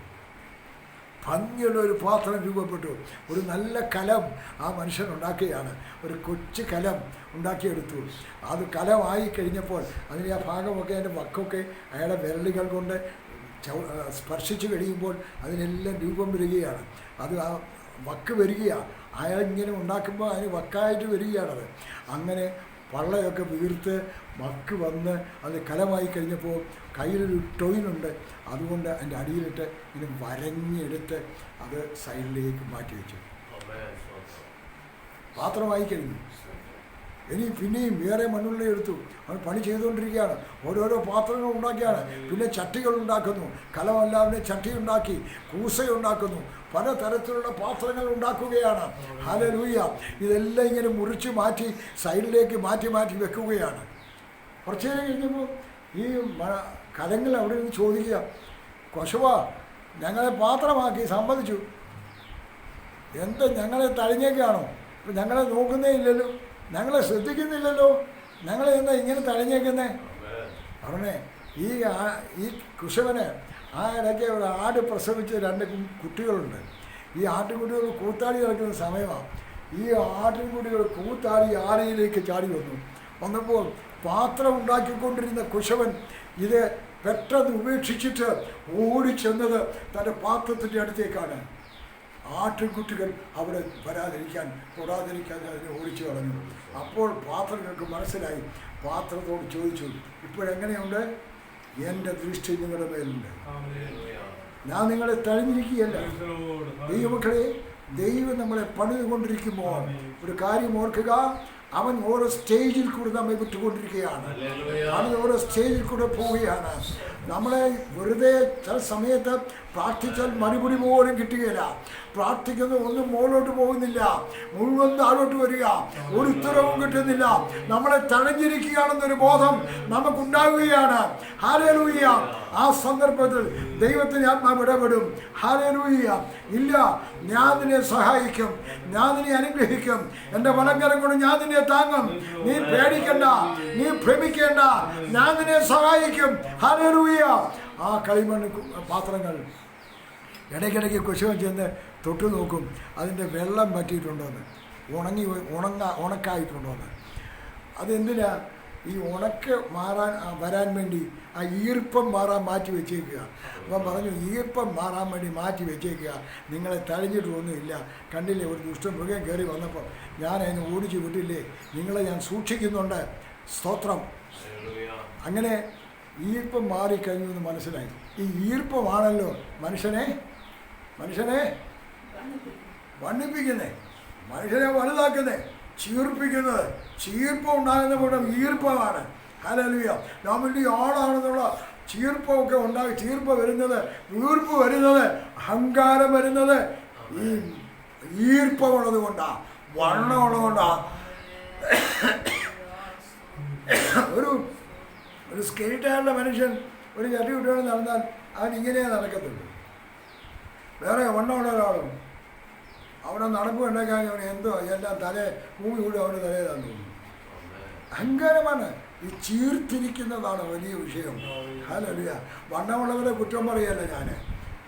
ഭംഗിയുള്ള ഒരു പാത്രം രൂപപ്പെട്ടു. ഒരു നല്ല കലം ആ മനുഷ്യൻ ഉണ്ടാക്കുകയാണ്. ഒരു കൊച്ചു കലം ഉണ്ടാക്കിയെടുത്തു. അത് കലമായി കഴിഞ്ഞപ്പോൾ അതിന്റെ ആ ഭാഗമൊക്കെ അതിന്റെ വക്കൊക്കെ അയാളെ വിരലുകൾ കൊണ്ട് സ്പർശിച്ചു കഴിയുമ്പോൾ അതിനെല്ലാം രൂപം വരികയാണ്. അത് ആ വക്ക് വരികയാണ്. അയാൾ ഇങ്ങനെ ഉണ്ടാക്കുമ്പോൾ അതിന് വക്കായിട്ട് വരികയാണത്. അങ്ങനെ പള്ളയൊക്കെ വീർത്ത് മക്ക് വന്ന് അത് കലമായി കഴിഞ്ഞപ്പോൾ കയ്യിലൊരു ടൊയിനുണ്ട്. അതുകൊണ്ട് അതിന്റെ അടിയിലിട്ട് ഇത് വരഞ്ഞെടുത്ത് അത് സൈഡിലേക്ക് മാറ്റി വെച്ചു. പാത്രമായി കഴിഞ്ഞു. ഇനി പിന്നെയും വേറെ മണ്ണുള്ള എടുത്തു. അവൻ പണി ചെയ്തുകൊണ്ടിരിക്കുകയാണ്. ഓരോരോ പാത്രങ്ങൾ ഉണ്ടാക്കിയാണ്. പിന്നെ ചട്ടികൾ ഉണ്ടാക്കുന്നു. കലമല്ലാവിനെ ചട്ടി ഉണ്ടാക്കി കൂസ ഉണ്ടാക്കുന്നു. പലതരത്തിലുള്ള പാത്രങ്ങൾ ഉണ്ടാക്കുകയാണ്. ഹലലൂയ ഇതെല്ലാം ഇങ്ങനെ മുറിച്ച് മാറ്റി സൈഡിലേക്ക് മാറ്റി മാറ്റി വെക്കുകയാണ്. കുറച്ച് നേരം കഴിഞ്ഞപ്പോൾ ഈ കലങ്ങൾ അവിടെ നിന്ന് ചോദിക്കുക. കൊശവ ഞങ്ങളെ പാത്രമാക്കി സമ്മതിച്ചു. എന്താ ഞങ്ങളെ തഴഞ്ഞേക്കാണോ? ഞങ്ങളെ നോക്കുന്നേ ഇല്ലല്ലോ. ഞങ്ങളെ ശ്രദ്ധിക്കുന്നില്ലല്ലോ. ഞങ്ങളെ എന്താ ഇങ്ങനെ തഴഞ്ഞേക്കുന്നേ? പറഞ്ഞേ ഈ ഈ കുശവന് ആ ഇടയ്ക്ക് ഒരു ആട് പ്രസവിച്ച രണ്ട് കുട്ടികളുണ്ട്. ഈ ആട്ടിൻകുട്ടികൾ കൂത്താടി നടക്കുന്ന സമയമാണ് ഈ ആട്ടിൻകുട്ടികൾ കൂത്താടി ആലയിലേക്ക് ചാടി വന്നു. വന്നപ്പോൾ പാത്രം ഉണ്ടാക്കിക്കൊണ്ടിരുന്ന കുശവൻ ഇത് പെട്ടെന്ന് ഉപേക്ഷിച്ചിട്ട് ഓടിച്ചെന്നത് തന്റെ പാത്രത്തിന്റെ അടുത്തേക്കാണ്. ആട്ടിൻകുട്ടികൾ അവിടെ വരാതിരിക്കാൻ തൊടാതിരിക്കാൻ അതിനെ ഓടിച്ചു കളഞ്ഞു. അപ്പോൾ പാത്രങ്ങൾക്ക് മനസ്സിലായി. പാത്രത്തോട് ചോദിച്ചു ഇപ്പോഴെങ്ങനെയുണ്ട്? എന്റെ ദൃഷ്ടി നിങ്ങളുടെ മേലുണ്ട്. ഞാൻ നിങ്ങളെ തഴഞ്ഞിരിക്കുകയല്ല. ദൈവമക്കളെ ദൈവം നമ്മളെ പണിതുകൊണ്ടിരിക്കുമ്പോൾ ഒരു കാര്യം ഓർക്കുക. അവൻ ഓരോ സ്റ്റേജിൽ കൂടെ നമ്മെ വിട്ടുകൊണ്ടിരിക്കുകയാണ്. അവൻ ഓരോ സ്റ്റേജിൽ കൂടെ പോവുകയാണ്. നമ്മളെ വെറുതെ ചില സമയത്ത് പ്രാർത്ഥിച്ചാൽ മറുപടി പോലും കിട്ടുകയില്ല. പ്രാർത്ഥിക്കുന്നത് ഒന്നും മുകളിലോട്ട് പോകുന്നില്ല. മുഴുവൻ താഴോട്ട് വരിക. ഒരു ഉത്തരവും കിട്ടുന്നില്ല. നമ്മളെ തഴഞ്ഞിരിക്കുകയാണെന്നൊരു ബോധം നമുക്കുണ്ടാവുകയാണ്. ഹാലേലൂയ്യ ആ സന്ദർഭത്തിൽ ദൈവത്തിന് ആത്മാവ് ഇടപെടും. ഹാലേലൂയ്യ ഇല്ല ഞാൻ നിന്നെ സഹായിക്കും. ഞാൻ നിന്നെ അനുഗ്രഹിക്കും. എന്റെ വലങ്കരം കൊണ്ട് ഞാൻ നിന്നെ താങ്ങും. നീ പേടിക്കണ്ട. നീ ഭ്രമിക്കേണ്ട. ഞാൻ നിന്നെ സഹായിക്കും. ഹാലേലൂയ്യ ആ കളിമണ്ണ് പാത്രങ്ങൾ ഇടയ്ക്കിടയ്ക്ക് കുശവൻ ചെന്ന് തൊട്ടു നോക്കും. അതിന്റെ വെള്ളം പറ്റിയിട്ടുണ്ടോയെന്ന് ഉണങ്ങി ഉണങ്ങ ഉണക്കായിട്ടുണ്ടോയെന്ന് അതെന്തിനാ? ഈ ഉണക്ക് മാറാൻ വരാൻ വേണ്ടി ആ ഈർപ്പം മാറാൻ മാറ്റി വെച്ചേക്കുക. അപ്പം പറഞ്ഞു ഈർപ്പം മാറാൻ വേണ്ടി മാറ്റി വെച്ചേക്കുക. നിങ്ങളെ തഴഞ്ഞിട്ടൊന്നുമില്ല കണ്ടില്ലേ ഒരു ദുഷ്ടമൃഗം കയറി വന്നപ്പോൾ ഞാൻ അതിനെ ഓടിച്ചു വിട്ടില്ലേ? നിങ്ങളെ ഞാൻ സൂക്ഷിക്കുന്നുണ്ട്. സ്തോത്രം. അങ്ങനെ ഈർപ്പം മാറിക്കഴിഞ്ഞു എന്ന് മനസ്സിലായി. ഈ ഈർപ്പമാണല്ലോ മനുഷ്യനെ മനുഷ്യനെ വണ്ണിപ്പിക്കുന്നേ മനുഷ്യനെ വലുതാക്കുന്നേ ചീർപ്പിക്കുന്നത്. ചീർപ്പം ഉണ്ടാകുന്ന കൂട്ടം ഈർപ്പമാണ്. ഹലലുയ വലിയ ആളാണെന്നുള്ള ചീർപ്പമൊക്കെ ഉണ്ടായി ചീർപ്പ് വരുന്നത് വീർപ്പ് വരുന്നത് അഹങ്കാരം വരുന്നത് ഈ ഈർപ്പമുള്ളത് കൊണ്ടാണ് വണ്ണമുള്ളത് ഒരു ഒരു സ്കേറ്റായുള്ള മനുഷ്യൻ ഒരു ചട്ടി കുട്ടിയോട് നടന്നാൽ അവൻ ഇങ്ങനെ നടക്കത്തുള്ളൂ. വേറെ വണ്ണമുള്ള ഒരാളും അവിടെ നടപ്പ് ഉണ്ടാക്കാൻ അവൻ എന്തോ എല്ലാം തല ഭൂമി കൂടി അവന് തലേ തന്നു. അഹങ്കാരമാണ്. ഈ ചീർത്തിരിക്കുന്നതാണ് വലിയ വിഷയം. ഹലിയ വണ്ണമുള്ളവരെ കുറ്റം പറയല്ല ഞാൻ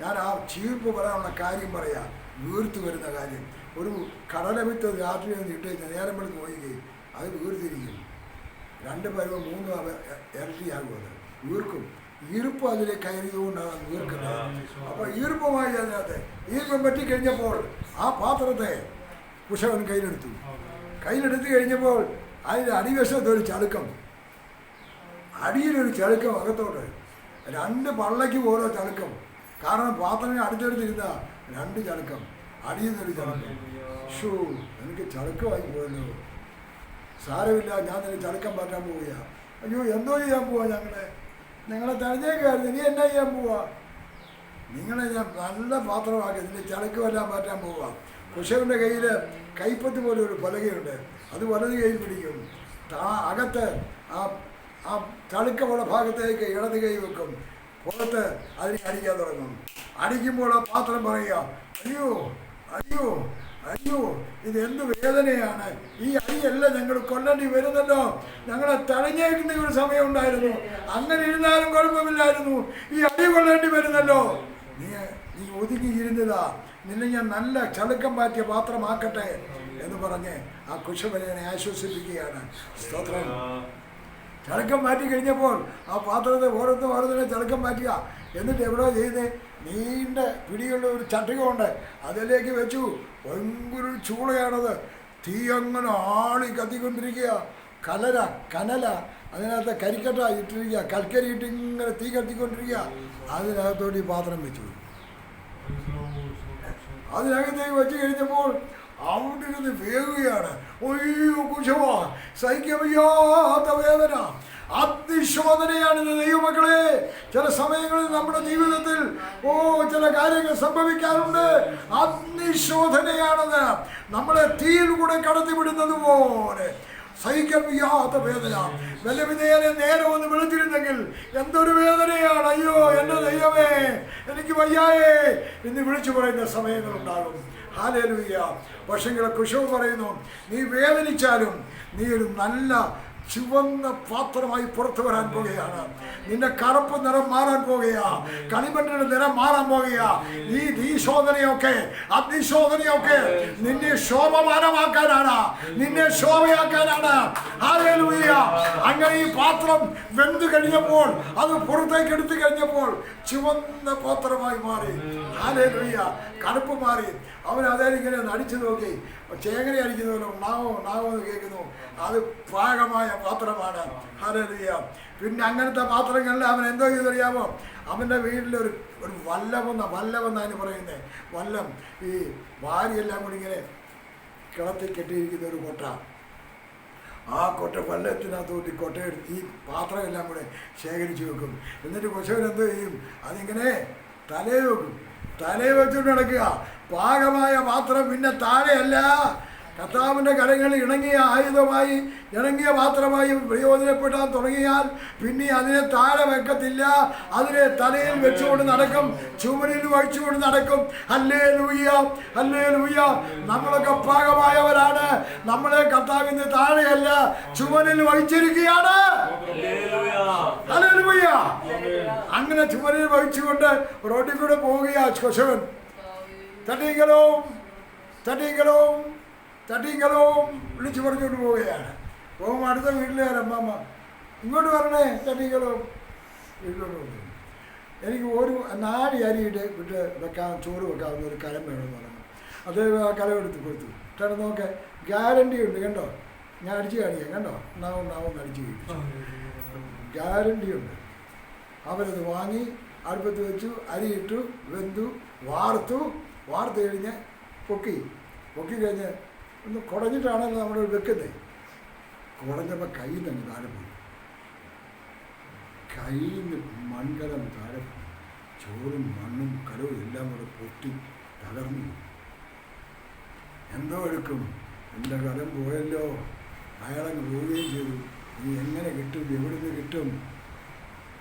ഞാൻ ആ ചീർപ്പ് പറയാനുള്ള കാര്യം പറയാം. വീർത്ത് വരുന്ന കാര്യം. ഒരു കടല വിത്ത് രാത്രി ഒന്ന് ഇട്ടേച്ച് നേരം വെളുത്ത് പോയി അത് വീർത്തിരിക്കും. രണ്ട് പേരോ മൂന്ന് ഇരട്ടിയാകും അത് ഈർക്കും ഈർപ്പ് അതിൽ കയറിയതുകൊണ്ടാണ് ഈർക്കുന്നത്. അപ്പോൾ ഈർപ്പമായി അതിനകത്ത് ഈർപ്പം പറ്റിക്കഴിഞ്ഞപ്പോൾ ആ പാത്രത്തെ കുശവൻ കയ്യിലെടുത്തു. കയ്യിലെടുത്ത് കഴിഞ്ഞപ്പോൾ അതിന്റെ അടിവശത്ത് ഒരു ചളുക്കം അടിയിലൊരു ചളുക്കം അകത്തോട്ട്. രണ്ട് പള്ളയ്ക്ക് ഓരോ ചളുക്കം കാരണം പാത്രം അടുത്തടുത്തിരുന്ന രണ്ട് ചളുക്കം അടിയിൽ നിന്നൊരു ചളുക്കം ഷൂ എനിക്ക് ചളുക്കമായി പോയല്ലോ. സാരമില്ല ഞാൻ നിനക്ക് ചടക്കം പറഞ്ഞാൽ പോവുക അയ്യോ എന്തോ ചെയ്യാൻ പോവാ ഞങ്ങളെ. നിങ്ങളെ തെരഞ്ഞേക്കായിരുന്നു ഇനി എന്നാ ചെയ്യാൻ പോവാ? നിങ്ങളെ ഞാൻ നല്ല പാത്രമാക്കി ഇതിന്റെ വല്ലാൻ മാറ്റാൻ പോവാ. കുശവന്റെ കയ്യിൽ കൈപ്പത്തി പോലെ ഒരു പലകയുണ്ട്. അത് വലത് കയ്യിൽ പിടിക്കും. താ അകത്ത് ആ ആ തളുക്കമുള്ള ഭാഗത്തേക്ക് ഇടത് കൈ വെക്കും. പുറത്ത് അതിനെ അടിക്കാൻ തുടങ്ങും. അടിക്കുമ്പോൾ ആ പാത്രം പറയുക അയ്യോ അയ്യോ അയ്യോ ഇത് എന്ത് വേദനയാണ്? ഈ അയ്യല്ല ഞങ്ങൾ കൊല്ലണ്ടി വരുന്നല്ലോ. ഞങ്ങളെ തടഞ്ഞേക്കുന്ന ഒരു സമയം ഉണ്ടായിരുന്നു അങ്ങനെ ഇരുന്നാലും കുഴപ്പമില്ലായിരുന്നു. ഈ അടി കൊള്ളേണ്ടി വരുന്നല്ലോ. നീ നീ ഒതുങ്ങിയിരുന്നതാ. നിന്നെ ഞാൻ നല്ല ചളുക്കം പാറ്റിയ പാത്രമാക്കട്ടെ എന്ന് പറഞ്ഞ് ആ കുശവനെ ആശ്വസിപ്പിക്കുകയാണ്. സ്തോത്രം. ചളുക്കം മാറ്റി കഴിഞ്ഞപ്പോൾ ആ പാത്രത്തെ ഓരോന്നും ഓരോന്നിനെ ചളുക്കം മാറ്റുക എന്നിട്ട് എവിടെ ചെയ്തേ? നീണ്ട പിടിയുള്ള ഒരു ചട്ടുകമുണ്ട്. അതിലേക്ക് വെച്ചു. ഭയങ്കര ചൂളയാണത്. തീ അങ്ങനെ ആളി കത്തിക്കൊണ്ടിരിക്കുക. കലര കനല. അതിനകത്ത് കരിക്കട്ട ഇട്ടിരിക്കുക. കൽക്കരി ഇട്ട് ഇങ്ങനെ തീ കത്തിക്കൊണ്ടിരിക്കുക. അതിനകത്തോട്ട് ഈ പാത്രം വെച്ചു. അതിനകത്തേക്ക് വെച്ച് കഴിഞ്ഞപ്പോൾ അവിടെ ഇരുന്ന് വേഗുകയാണ് ഒയ്യോ കുശവാ. സഹിക്കവയ്യാത്ത വേദന. അതിശോധനയാണിത് ദൈവമക്കളെ ചില സമയങ്ങളിൽ നമ്മുടെ ജീവിതത്തിൽ ഓ ചില കാര്യങ്ങൾ സംഭവിക്കാറുണ്ട്. അഗ്നിശോധനയാണത്. നമ്മളെ തീയിൽ കൂടെ കടത്തിവിടുന്നത് പോലെ. സഹിക്കാൻ വയ്യാത്ത വേദന. വിധേയനെ നേരെ ഒന്ന് വിളിച്ചിരുന്നെങ്കിൽ എന്തൊരു വേദനയാണ്. അയ്യോ എന്റെ ദൈവമേ എനിക്ക് വയ്യായേ എന്ന് വിളിച്ചു പറയുന്ന സമയങ്ങളുണ്ടാകും. ഹാലേലുയ്യ പക്ഷെങ്കിൽ കുശവ് പറയുന്നു നീ വേദനിച്ചാലും നീ ഒരു നല്ല ചുവന്ന പാത്രമായി പുറത്തു വരാൻ പോകുകയാണ് നിന്റെ കറുപ്പ് നിറം മാറാൻ പോകുകയാ കളിമണ്ണിന്റെ നിറം മാറാൻ പോകുകയാ ഈ ഈ ശോധനയൊക്കെ അഗ്നിശോധനയൊക്കെ നിന്നെ ശോഭമാനമാക്കാനാണ് നിന്നെ ശോഭയാക്കാനാണ് ഹാലേലൂയ അങ്ങനെ ഈ പാത്രം വെന്ത് കഴിഞ്ഞപ്പോൾ അത് പുറത്തേക്ക് എടുത്തു കഴിഞ്ഞപ്പോൾ ചുവന്ന പാത്രമായി മാറി ഹാലേലൂയ കറുപ്പ് മാറി അവൻ അതേ ഇങ്ങനെ നടിച്ചു നോക്കി. ചേങ്ങന അടിക്കുന്നവരും നാവോ നാവോ എന്ന് കേൾക്കുന്നു. അത് പാകമായ പാത്രമാണ്. ഹാലേലൂയ പിന്നെ അങ്ങനത്തെ പാത്രങ്ങളിൽ അവൻ എന്തോ ചെയ്തറിയാമോ? അവന്റെ വീട്ടിലൊരു ഒരു വല്ലമെന്ന വല്ലമെന്നാണ് പറയുന്നത് വല്ലം. ഈ വാരിയെല്ലാം കൂടി ഇങ്ങനെ കിളത്തി കെട്ടിയിരിക്കുന്ന ഒരു കൊട്ട. ആ കൊട്ട വെള്ളത്തിനകത്തോട്ട് കൊട്ടയെടുത്ത് ഈ പാത്രമെല്ലാം കൂടെ ശേഖരിച്ചു വെക്കും. എന്നിട്ട് കൊശവൻ എന്തോ ചെയ്യും? അതിങ്ങനെ തലേ വെക്കും. തലേ വെച്ചുകൊണ്ട് നടക്കുക. പാകമായ പാത്രം പിന്നെ താഴെയല്ല. കർത്താവിന്റെ കരങ്ങളിൽ ഇണങ്ങിയ ആയുധമായി ഇണങ്ങിയ പാത്രമായി പ്രയോജനപ്പെടാൻ തുടങ്ങിയാൽ പിന്നെ അതിനെ താഴെ വെക്കത്തില്ല. അതിനെ തലയിൽ വെച്ചുകൊണ്ട് നടക്കും ചുമരിൽ വഹിച്ചുകൊണ്ട് നടക്കും. അല്ലേ ലൂയ്യ അല്ലേ ലൂയ്യ നമ്മളൊക്കെ പാകമായവരാണ്. നമ്മളെ കർത്താവിന്റെ താഴെയല്ല ചുമരിൽ വഹിച്ചിരിക്കുകയാണ്. അങ്ങനെ ചുമരിൽ വഹിച്ചുകൊണ്ട് റോഡിൽ കൂടെ പോവുകയാ ശോശവൻ. തട്ടിങ്കലോ തട്ടിങ്കലോ തട്ടിങ്കലോ വിളിച്ചു പറഞ്ഞുകൊണ്ട് പോവുകയാണ്. പോകുമ്പോൾ അടുത്ത വീട്ടിലെ അമ്മമ്മ ഇങ്ങോട്ട് വരണേ തട്ടിങ്കലോ വീട്ടിലോട്ട് പോകുന്നു എനിക്ക് ഒരു നാല് അരിയിട്ട് വിട്ട് വെക്കാൻ ചോറ് വെക്കാവുന്ന ഒരു കലം വേണമെന്ന് പറഞ്ഞു. അത് ആ കലം എടുത്ത് കൊടുത്തു. ചേട്ടാ നോക്കെ ഗ്യാരണ്ടി ഉണ്ട് കണ്ടോ? ഞാൻ അടിച്ച് കാണിക്കാം കണ്ടോ? ഉണ്ടാവും അടിച്ചു അടിച്ച് ഗ്യാരണ്ടി ഉണ്ട്. അവരത് വാങ്ങി അടുപ്പത്ത് വെച്ചു അരിയിട്ടു വെന്തു വാർത്തു. വാർത്ത് കഴിഞ്ഞ് പൊക്കി. പൊക്കി കഴിഞ്ഞ് ഒന്ന് കുടഞ്ഞിട്ടാണല്ലോ നമ്മൾ വെക്കുന്നത് കുടഞ്ഞപ്പോൾ കയ്യിൽ നിന്ന് താഴെ പോയി. കയ്യിൽ നിന്ന് മൺകലം താഴെ. ചോറും മണ്ണും കലവും എല്ലാം കൂടെ പൊട്ടി തകർന്നു എന്തോ എടുക്കും. എന്റെ കലം പോയല്ലോ. അയാളങ്ങ് പോവുകയും ചെയ്തു. ഇനി എങ്ങനെ കിട്ടും? എവിടെ നിന്ന് കിട്ടും?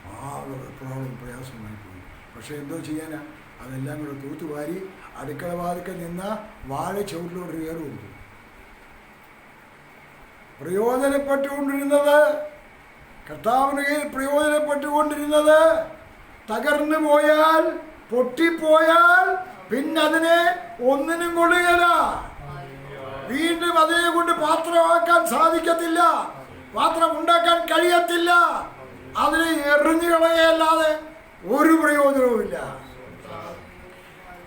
ആകെ പ്രോബ്ലം പ്രയാസമായി പോയി. പക്ഷേ എന്തോ ചെയ്യാനാ? അതെല്ലാം കൂടെ തൂത്തുവാരി അടുക്കള വാതിക്കൽ നിന്ന വാഴ ചുവട്ടിലോട്ട് കയറി കൊടുത്തു പ്രയോജനപ്പെട്ടുകൊണ്ടിരുന്നത്. കർത്താവിന് കീഴിൽ പ്രയോജനപ്പെട്ടുകൊണ്ടിരുന്നത് തകർന്നു പോയാൽ പൊട്ടിപ്പോയാൽ പിന്നെ അതിനെ ഒന്നിനും കൊള്ളുകയില്ല. വീണ്ടും അതിനെ കൊണ്ട് പാത്രമാക്കാൻ സാധിക്കത്തില്ല. പാത്രം ഉണ്ടാക്കാൻ കഴിയത്തില്ല. അതിനെ എറിഞ്ഞു കളയല്ലാതെ ഒരു പ്രയോജനവുമില്ല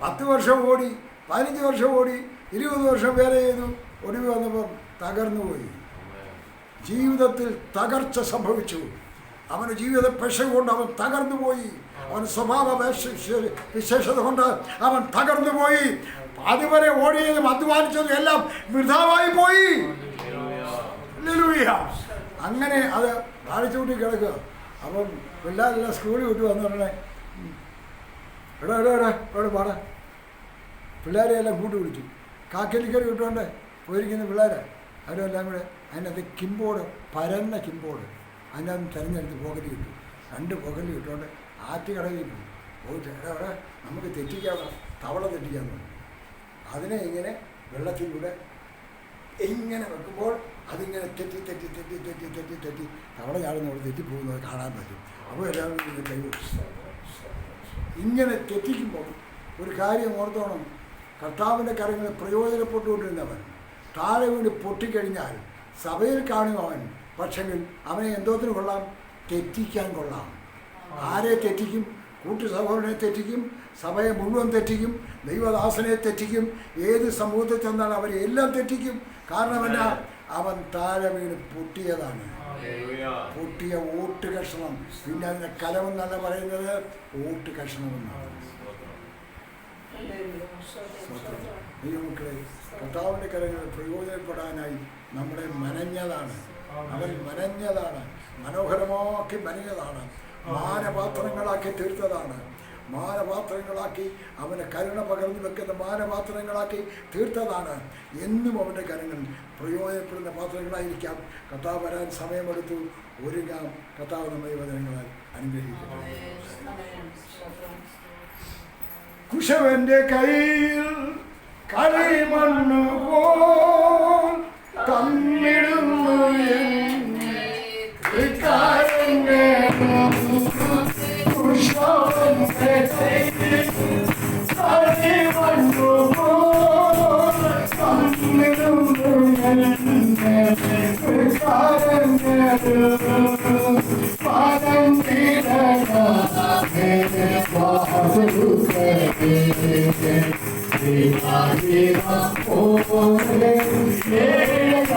പത്ത് വർഷം ഓടി പതിനഞ്ച് വർഷം ഓടി ഇരുപത് വർഷം വേല ചെയ്തു. ഒടുവിൽ വന്നപ്പം തകർന്നു പോയി. ജീവിതത്തിൽ തകർച്ച സംഭവിച്ചു. അവന് ജീവിത പെശ കൊണ്ട് അവൻ തകർന്നു പോയി. അവൻ സ്വഭാവ വിശേഷ- വിശേഷത കൊണ്ട് അവൻ തകർന്നു പോയി. അതുവരെ ഓടിയതും അധ്വാനിച്ചതും എല്ലാം വൃഥാവായി പോയി. അങ്ങനെ അത് താഴ്ചൂട്ടി കിടക്കുക. അപ്പം പിള്ളേരെല്ലാം സ്കൂളിൽ വിട്ട് വന്നു പറഞ്ഞേ എടാ എടാ എടാ എവിടെ പാടാ? പിള്ളേരെ എല്ലാം കൂട്ടി വിളിച്ചു. കാക്കലിക്കറി വിട്ടുകൊണ്ടേ പോയിരിക്കുന്ന പിള്ളേരെ അവരെല്ലാം കൂടെ അതിനകത്ത് കിംബോർഡ് പരന്ന കിംബോർഡ്. അതിനകത്ത് തിരഞ്ഞെടുത്ത് പോകലി കിട്ടും രണ്ട് പോകലി കിട്ടുകൊണ്ട് ആറ്റുകടവിൽ പോയി പോയിട്ട് എടാ നമുക്ക് തെറ്റിക്കാൻ തവള തെറ്റിക്കാൻ തോന്നും അതിനെ ഇങ്ങനെ വെള്ളത്തിലൂടെ ഇങ്ങനെ വെക്കുമ്പോൾ അതിങ്ങനെ തെറ്റി തെറ്റി തെറ്റി തെറ്റി തെറ്റി തെറ്റി തവള ചാടുന്നവിടെ തെറ്റിപ്പോകുന്നത് കാണാൻ പറ്റും. അപ്പോൾ എല്ലാവരും ഇങ്ങനെ തെറ്റിക്കുമ്പോൾ ഒരു കാര്യം ഓർത്തോണം. കർത്താവിന്റെ കാര്യങ്ങൾ പ്രയോജനപ്പെട്ടുകൊണ്ടിരുന്നവൻ. താഴെ വീണ് പൊട്ടിക്കഴിഞ്ഞാൽ സഭയിൽ കാണും അവൻ പക്ഷെങ്കിൽ അവനെ എന്തോത്തിന് കൊള്ളാം? തെറ്റിക്കാൻ കൊള്ളാം. ആരെ തെറ്റിക്കും? കൂട്ടു സഹോദരനെ തെറ്റിക്കും? സഭയെ മുഴുവൻ തെറ്റിക്കും? ദൈവദാസനെ തെറ്റിക്കും? ഏത് സമൂഹത്തിൽ ചെന്നാൽ അവരെ എല്ലാം തെറ്റിക്കും. കാരണം എന്നാ അവൻ താഴെ വീണ് പൊട്ടിയതാണ്. പൊട്ടിയ ഓട്ട് കഷണം. പിന്നെ അതിന്റെ കലമെന്നല്ല പറയുന്നത് ഓട്ട് കഷണമെന്നാണ്. ദൈവമക്കളെ കർത്താവിന്റെ കരങ്ങൾ പ്രയോജനപ്പെടാനായി നമ്മളെ മനഞ്ഞതാണ്. അവൻ മനഞ്ഞതാണ്. മനോഹരമാക്കി മനഞ്ഞതാണ്. മാനപാത്രങ്ങളാക്കി തീർത്തതാണ്. മാനപാത്രങ്ങളാക്കി അവനെ കരുണ പകർന്നു വെക്കുന്ന മാനപാത്രങ്ങളാക്കി തീർത്തതാണ്. എന്നും അവന്റെ കരങ്ങൾ പ്രയോജനപ്പെടുന്ന പാത്രങ്ങളായിരിക്കാം. കർത്താവ് വരാൻ സമയമെടുത്തു. ഒരുങ്ങാം. കഥാവ് നമ്മെ വചനങ്ങളാൽ അനുഗ്രഹിക്കുന്നു കുശവന്റെ കയ്യിൽ കളിമണ്ണു പോൽ തന്നിടുന്നു എന്നെ വികാരങ്ങളും കുശവന്റെ കയ്യിൽ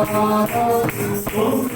Oh,